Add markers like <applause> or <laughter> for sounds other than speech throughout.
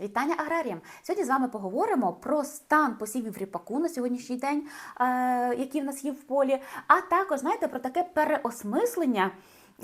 Вітання аграріям! Сьогодні з вами поговоримо про стан посівів ріпаку на сьогоднішній день, е, які в нас є в полі, а також знаєте про таке переосмислення.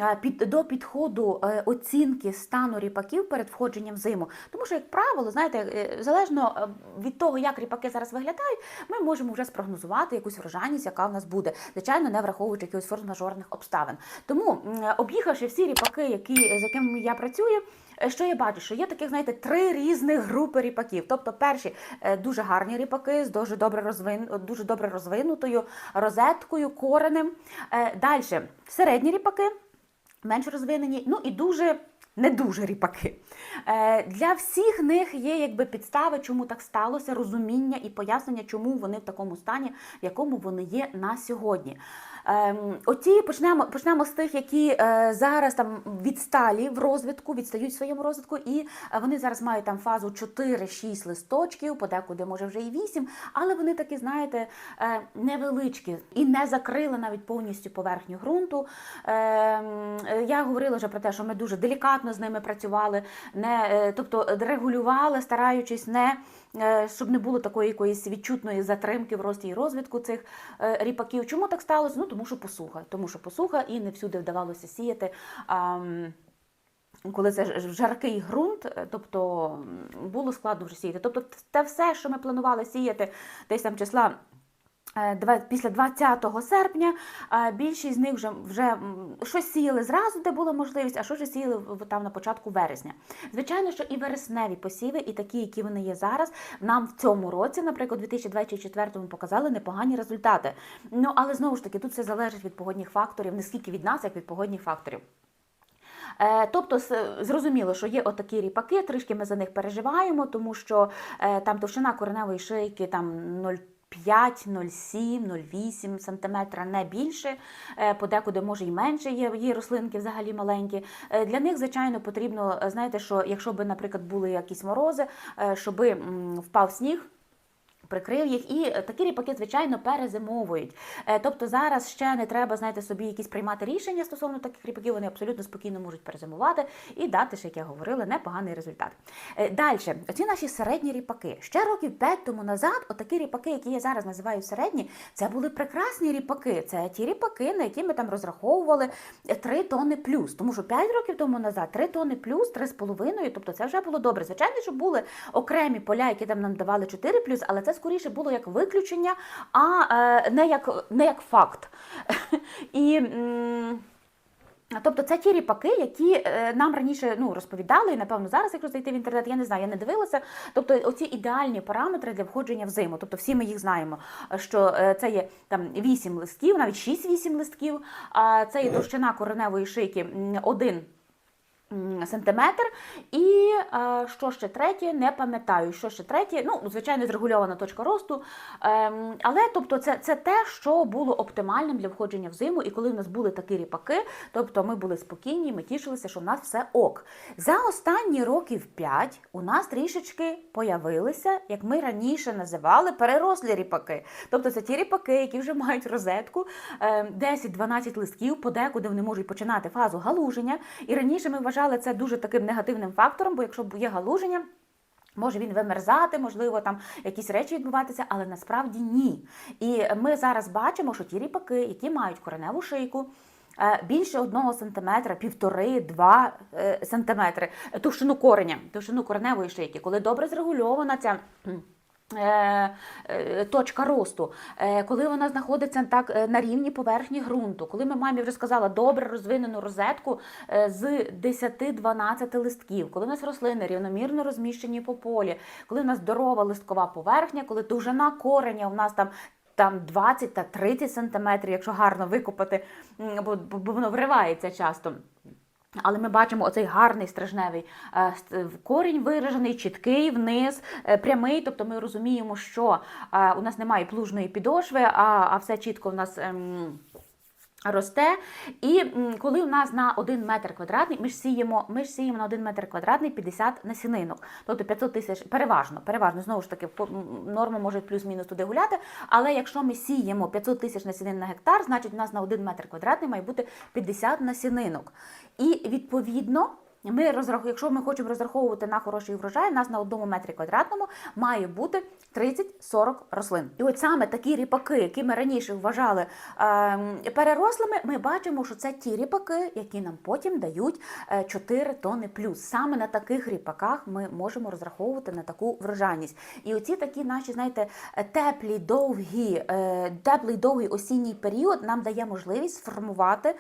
Е, Під до підходу е, оцінки стану ріпаків перед входженням в зиму, тому що, як правило, знаєте, е, залежно від того, як ріпаки зараз виглядають, ми можемо вже спрогнозувати якусь врожайність, яка в нас буде, звичайно, не враховуючи якихось форс-мажорних обставин. Тому, об'їхавши всі ріпаки, які з якими я працюю, Що я бачу? Що є таких, знаєте, три різних групи ріпаків. Тобто, перші дуже гарні ріпаки з дуже добре розвин... дуже добре розвинутою розеткою, коренем. Далі середні ріпаки, менш розвинені, ну і дуже. Не дуже ріпаки. Е, Для всіх них є якби підстави, чому так сталося, розуміння і пояснення, чому вони в такому стані, в якому вони є на сьогодні. Ем, Оті почнемо почнемо з тих, які е, зараз там відсталі в розвитку, відстають в своєму розвитку, і е, вони зараз мають там фазу 4-6 листочків, подекуди може вже і 8, але вони такі, знаєте, е, невеличкі і не закрили навіть повністю поверхню ґрунту. Ем, Я говорила вже про те, що ми дуже делікатно з ними працювали, не, тобто регулювали, стараючись не щоб не було такої якоїсь відчутної затримки в рості і розвитку цих е, ріпаків. Чому так сталося? Ну тому що посуха, тому що посуха і не всюди вдавалося сіяти. коли це жаркий ґрунт, е, тобто було складно вже сіяти. Тобто, те все, що ми планували сіяти десь там числа. Е, Після 20 серпня більшість з них вже вже щось сіяли зразу, де була можливість, а що ж сіяли там на початку вересня. Звичайно, що і вересневі посіви, і такі, які вони є зараз, нам в цьому році, наприклад, у 2024 показали непогані результати. Ну але знову ж таки, тут все залежить від погодних факторів, не скільки від нас, як від погодних факторів. Е, Тобто зрозуміло, що є отакі ріпаки, трішки ми за них переживаємо, тому що е, там товщина кореневої шийки там 0,5, 0,7, 0,8 см, не більше, Е, подекуди може і менше є, є рослинки взагалі маленькі. Е, Для них, звичайно, потрібно, е, знаєте, що якщо б, наприклад, були якісь морози, щоб впав сніг. Прикрив їх, і е, такі ріпаки, звичайно, перезимовують. Е, Тобто зараз ще не треба, знаєте, собі якісь приймати рішення стосовно таких ріпаків, вони абсолютно спокійно можуть перезимувати і дати, як я говорила, непоганий результат. Далі, оці наші середні ріпаки. Ще років 5 тому назад, отакі ріпаки, які я зараз називаю середні, це були прекрасні ріпаки. Це ті ріпаки, на які ми там розраховували 3 тони плюс. Тому що 5 років тому назад 3 тони плюс, 3,5, тобто це вже було добре. Звичайно, що були окремі поля, які там нам давали 4 плюс, але це скоріше було як виключення, а е, не як, не як факт. <laughs> І. Тобто це ті ріпаки, які е, нам раніше ну, розповідали, і напевно зараз, якщо зайти в інтернет, я не знаю, я не дивилася. Тобто, оці ідеальні параметри для входження в зиму. Тобто, всі ми їх знаємо, що е, це є там 8 листків, навіть 6-8 листків, це є товщина кореневої шийки 1 м, сантиметр. І е, що ще третє, не пам'ятаю, що ще третє. Ну, звичайно, зрегульована точка росту. Ем, але тобто, це, це те, що було оптимальним для входження в зиму. І коли в нас були такі ріпаки, тобто ми були спокійні, ми тішилися, що в нас все ок. За останні років 5 у нас трішечки появилися, як ми раніше називали, перерослі ріпаки. Тобто це ті ріпаки, які вже мають розетку, ем, 10-12 листків, подекуди вони можуть починати фазу галуження. І раніше ми вважали це дуже таким негативним фактором, бо якщо є галуження. Може він вимерзати, можливо, там якісь речі відбуватися, але насправді ні. І ми зараз бачимо, що ті ріпаки, які мають кореневу шийку, е, більше одного сантиметра, півтори-два е, сантиметри товщину кореня, товщину кореневої шийки, коли добре зрегульована ця. Е, е, Точка росту, е, коли вона знаходиться так на рівні поверхні ґрунту, коли ми маємо, я вже сказала, добре розвинену розетку з 10-12 листків, коли у нас рослини рівномірно розміщені по полі, коли у нас здорова листкова поверхня, коли довжина кореня у нас там. Там 20 та 30 сантиметрів, якщо гарно викопати, бо, бо воно вривається часто. Але ми бачимо оцей гарний стражневий е, корінь виражений, чіткий вниз, е, прямий. Тобто ми розуміємо, що е, у нас немає плужної підошви, а, все чітко у нас. Росте, і коли у нас на 1 метр квадратний, ми ж сіємо, ми ж сіємо на 1 метр квадратний 50 насінинок, тобто 500 тисяч, переважно, переважно, знову ж таки, норма може плюс-мінус туди гуляти, але якщо ми сіємо 500 тисяч насінин на гектар, значить у нас на 1 метр квадратний має бути 50 насінинок. І відповідно ми розраху, якщо ми хочемо розраховувати на хороший врожай, у нас на одному метрі квадратному має бути 30-40 рослин. І от саме такі ріпаки, які ми раніше вважали е, перерослими, ми бачимо, що це ті ріпаки, які нам потім дають е, 4 тони плюс. Саме на таких ріпаках ми можемо розраховувати на таку врожайність. І оці такі наші, знаєте, е, теплі, довгі, е, теплий довгий осінній період нам дає можливість сформувати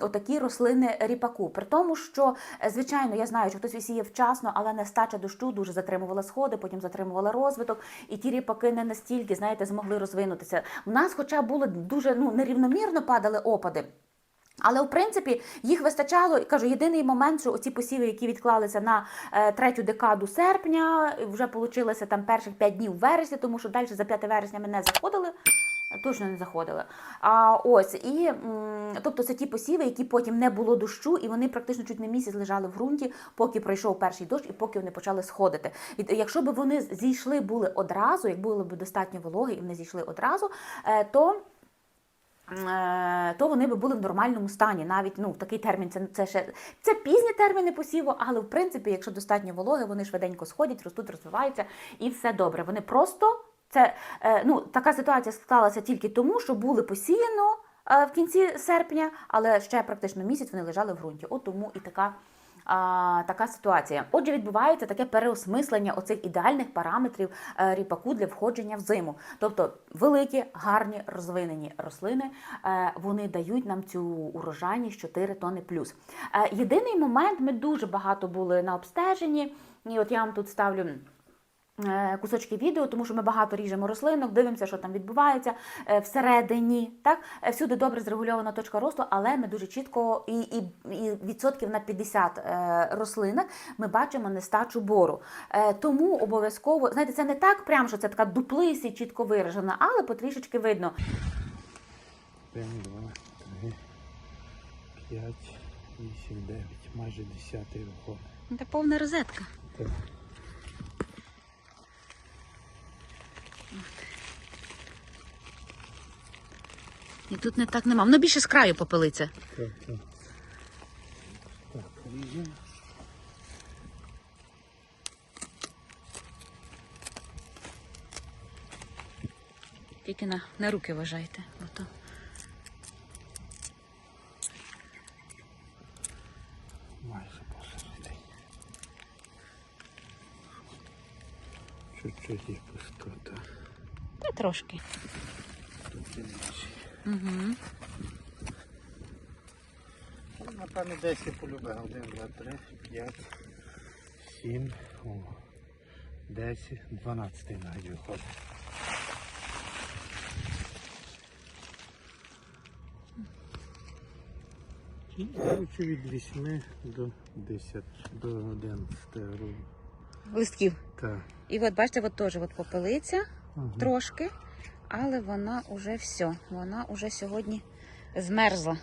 отакі рослини ріпаку. При тому, що е, звичайно, я знаю, що хтось висіє вчасно, але нестача дощу дуже затримувала сходи, потім затримувала розвиток, і ті ріпаки не настільки, знаєте, змогли розвинутися. У нас, хоча були дуже ну нерівномірно падали опади. Але в принципі їх вистачало. Кажу, єдиний момент, що оці посіви, які відклалися на е, третю декаду серпня, вже получилося там перших 5 днів вересня, тому що далі за 5 вересня ми не заходили. Точно не заходили. А ось і тобто це ті посіви, які потім не було дощу, і вони практично чуть не місяць лежали в ґрунті, поки пройшов перший дощ і поки вони почали сходити. І якщо б вони зійшли були одразу, як було б достатньо вологи, і вони зійшли одразу, е, то е, то вони би були в нормальному стані. Навіть ну в такий термін це, це ще це пізні терміни посіву, але в принципі, якщо достатньо вологи, вони швиденько сходять, ростуть, розвиваються і все добре. Вони просто це е, ну така ситуація склалася тільки тому, що були посіяно е, в кінці серпня, але ще практично місяць вони лежали в ґрунті. От тому і така. А, така ситуація. Отже, відбувається таке переосмислення оцих ідеальних параметрів е, ріпаку для входження в зиму. Тобто великі, гарні розвинені рослини вони дають нам цю урожайність 4 тони плюс. Єдиний момент, ми дуже багато були на обстеженні, і от я вам тут ставлю. Е, Кусочки відео, тому що ми багато ріжемо рослинок, дивимося, що там відбувається е, всередині. Так Е, всюди добре зрегульована точка росту, але ми дуже чітко і, і, і відсотків на 50 е, рослинок ми бачимо нестачу бору. Тому обов'язково знаєте, це не так, прям що це така дуплисі, чітко виражена, але потрішечки видно. Один, два, три, п'ять, вісім, дев'ять, майже десятий виход. Це повна розетка. Так. І тут не так нема. Воно більше з краю попелиться. Так, так. Так, ріжемо. Тільки на, на руки вважайте. Ото. Майже посередині. Чуть-чуть є пустота. Ну, трошки. Угу. Напевно, десь я полюбив. Один, два, три, п'ять, сім, о, десять, дванадцятий навіть виходить. І, коротше, від 8 до 10, до 11 років. Листків. Так. І от бачите, от теж от попелиця Ага. трошки, але вона уже все. Вона уже сьогодні змерзла.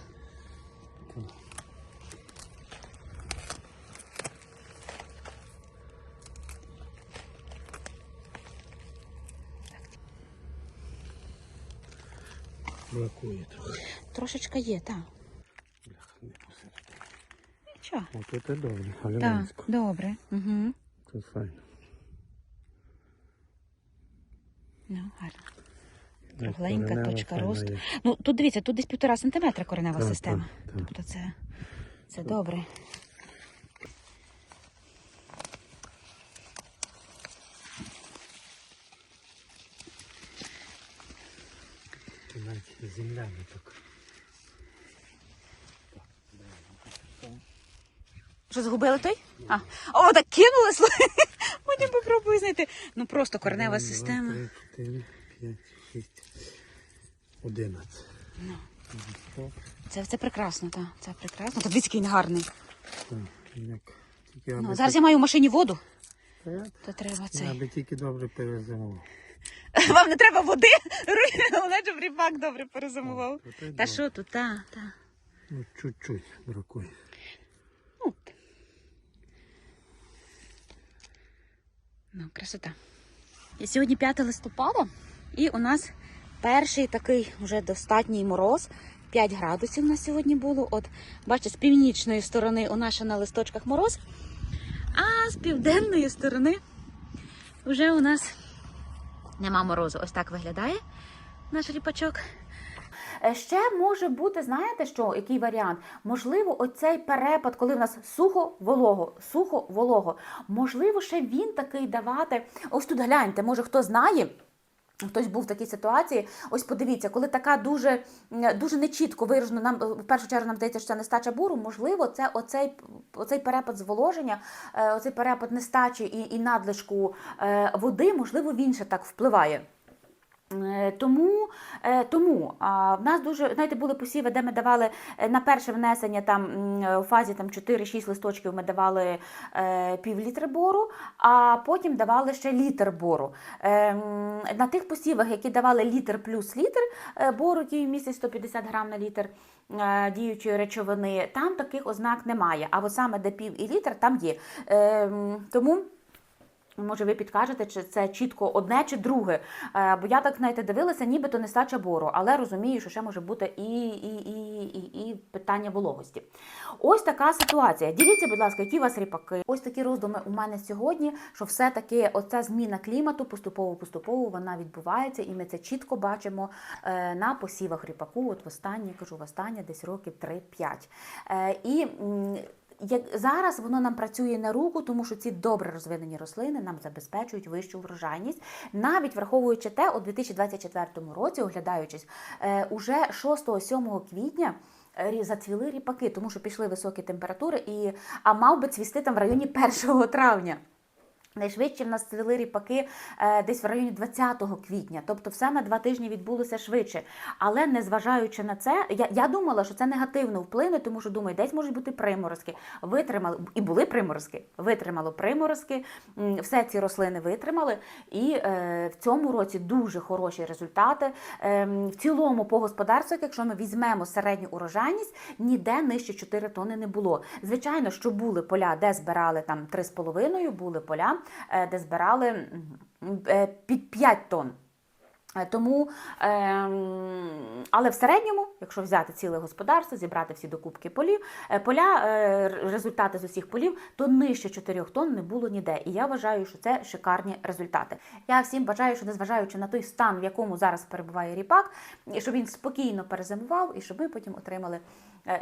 Бракує трохи. Трошечка є, так. Нічого. О, тут і добре, Так, добре. Угу. Тут файно. Ну, гарно. Кругленька точка росту. Ну, тут дивіться, тут десь півтора сантиметра коренева Так, система. так, так. Тобто це, це добре. Навіть земля не так. Що згубили той? А, о, так кинули, попробую знайти. Ну просто два, система. три, чотири, п'ять, шість, одинадцять. Ну. Це, це прекрасно, так. Це прекрасно. Та дивіться, він гарний. так, як тільки Ну, аби зараз я маю в машині воду, так, то треба я цей. аби тільки добре перезимував. <laughs> Вам не треба води? Щоб ріпак добре перезимував. Та що тут, та, та. Ну, чуть-чуть бракує. Ну, красота. І сьогодні 5 листопада, і у нас перший такий вже достатній мороз 5 градусів на сьогодні було. От, бачите, з північної сторони у нас ще на листочках мороз, а з південної сторони вже у нас нема морозу. Ось так виглядає наш ріпачок. Е, Ще може бути, знаєте, що який варіант? Можливо, оцей перепад, коли в нас сухо волого, сухо волого. Можливо, ще він такий давати. Ось тут гляньте, може хто знає. Хтось був в такій ситуації. Ось подивіться, коли така дуже, дуже нечітко виражено, нам е, в першу чергу нам здається, що це нестача буру. Можливо, це оцей, оцей перепад зволоження, е, оцей перепад нестачі і, і надлишку води, можливо, він ще так впливає. Е, Тому, е, тому в нас дуже знаєте, були посіви, де ми давали е, на перше внесення там у фазі там 4-6 листочків ми давали пів літри бору, а потім давали ще літр бору. Е, на тих посівах, які давали літр плюс літр бору, який містить 150 грам на літр діючої речовини, там таких ознак немає. А от саме де пів і літр там є. Е, тому. Може, ви підкажете, чи це чітко одне чи друге. Е, Бо я так знаєте, дивилася, нібито нестача бору, але розумію, що ще може бути і, і, і, і, і питання вологості. Ось така ситуація. Діліться, будь ласка, які у вас ріпаки. Ось такі роздуми у мене сьогодні, що все-таки оця зміна клімату поступово-поступово вона відбувається, і ми це чітко бачимо е, на посівах ріпаку. От в останні, кажу, в останні десь років 3-5. Е, І як зараз воно нам працює на руку, тому що ці добре розвинені рослини нам забезпечують вищу врожайність, навіть враховуючи те, у 2024 році, оглядаючись, е, уже 6-7 квітня. е, Зацвіли ріпаки, тому що пішли високі температури, і, а мав би цвісти там в районі 1 травня. Найшвидше в нас цвіли ріпаки е, десь в районі 20 квітня, тобто все на два тижні відбулося швидше. Але незважаючи на це, я, я думала, що це негативно вплине, тому що думаю, десь можуть бути приморозки. Витримали і були приморозки. Витримало приморозки, все ці рослини витримали. І е, в цьому році дуже хороші результати. Е, в цілому по господарству, якщо ми візьмемо середню урожайність, ніде нижче 4 тони не було. Звичайно, що були поля, де збирали там 3,5, були поля, де збирали е, під 5 тонн. Е, Тому, ем, але в середньому, якщо взяти ціле господарство, зібрати всі докупки полів, е, поля, е, результати з усіх полів, то нижче 4 тонн не було ніде. І я вважаю, що це шикарні результати. Я всім бажаю, що незважаючи на той стан, в якому зараз перебуває ріпак, щоб він спокійно перезимував, і щоб ми потім отримали е,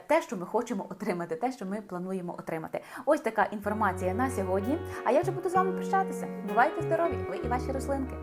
те, що ми хочемо отримати, те, що ми плануємо отримати. Ось така інформація на сьогодні. А я вже буду з вами прощатися. Бувайте здорові, ви і ваші рослинки.